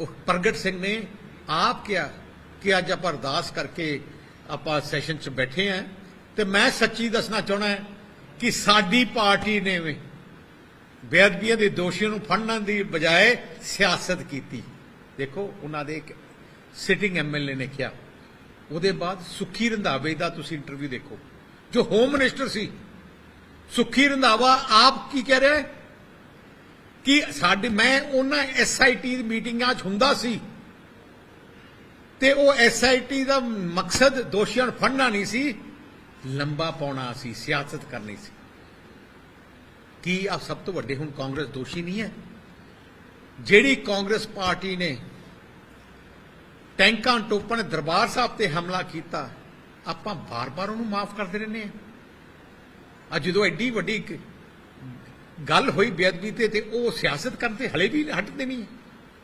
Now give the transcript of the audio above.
ਉਹ ਪ੍ਰਗਟ ਸਿੰਘ ਨੇ ਆਪ ਕਿਹਾ ਕਿ ਅੱਜ ਆਪਾਂ ਅਰਦਾਸ ਕਰਕੇ ਆਪਾਂ ਸੈਸ਼ਨ 'ਚ ਬੈਠੇ ਆਂ ਤੇ ਮੈਂ ਸੱਚੀ ਦੱਸਣਾ ਚਾਹਣਾ ਕਿ ਸਾਡੀ ਪਾਰਟੀ ਨੇ ਵੀ ਬੇਅਦਬੀਆਂ ਦੇ ਦੋਸ਼ੀਆਂ ਨੂੰ ਫੜਨ ਦੀ ਬਜਾਏ ਸਿਆਸਤ ਕੀਤੀ। ਦੇਖੋ, ਉਹਨਾਂ ਦੇ ਇੱਕ ਸਿਟਿੰਗ ਐਮਐਲਏ ਨੇ ਕਿਹਾ। ਉਹਦੇ ਬਾਅਦ ਸੁੱਖੀ ਰੰਧਾਵੇ ਦਾ ਤੁਸੀਂ ਇੰਟਰਵਿਊ ਦੇਖੋ। ਜੋ ਹੋਮ ਮਿਨਿਸਟਰ ਸੀ, ਸੁੱਖੀ ਰੰਧਾਵਾ ਆਪ ਕੀ ਕਹਿ ਰਿਹਾ ਹੈ? ਕਿ ਸਾਡੇ ਮੈਂ ਉਹਨਾਂ ਐਸਆਈਟੀ ਦੀ ਮੀਟਿੰਗਾਂ 'ਚ ਹੁੰਦਾ ਸੀ ਤੇ ਉਹ ਐਸਆਈਟੀ ਦਾ ਮਕਸਦ ਦੋਸ਼ੀਆਂ ਨੂੰ ਫੜਨਾ ਨਹੀਂ ਸੀ, ਲੰਬਾ ਪਾਉਣਾ ਸੀ, ਸਿਆਸਤ ਕਰਨੀ ਸੀ। ਕੀ ਆ ਸਭ ਤੋਂ ਵੱਡੇ ਹੁਣ ਕਾਂਗਰਸ ਦੋਸ਼ੀ ਨਹੀਂ ਹੈ? ਜਿਹੜੀ ਕਾਂਗਰਸ ਪਾਰਟੀ ਨੇ ਟੈਂਕਾਂ ਟੋਪਣ ਦਰਬਾਰ ਸਾਹਿਬ ਤੇ ਹਮਲਾ ਕੀਤਾ, ਆਪਾਂ ਬਾਰ-ਬਾਰ ਉਹਨੂੰ ਮਾਫ ਕਰਦੇ ਰਹਿੰਦੇ ਆ ਅੱਜ ਜਦੋਂ ਐਡੀ ਵੱਡੀ ਗੱਲ ਹੋਈ ਬੇਅਦਬੀ ਤੇ ਤੇ ਉਹ ਸਿਆਸਤ ਕਰਨ ਤੇ ਹਲੇ ਵੀ ਹਟਦੇ ਨਹੀਂ।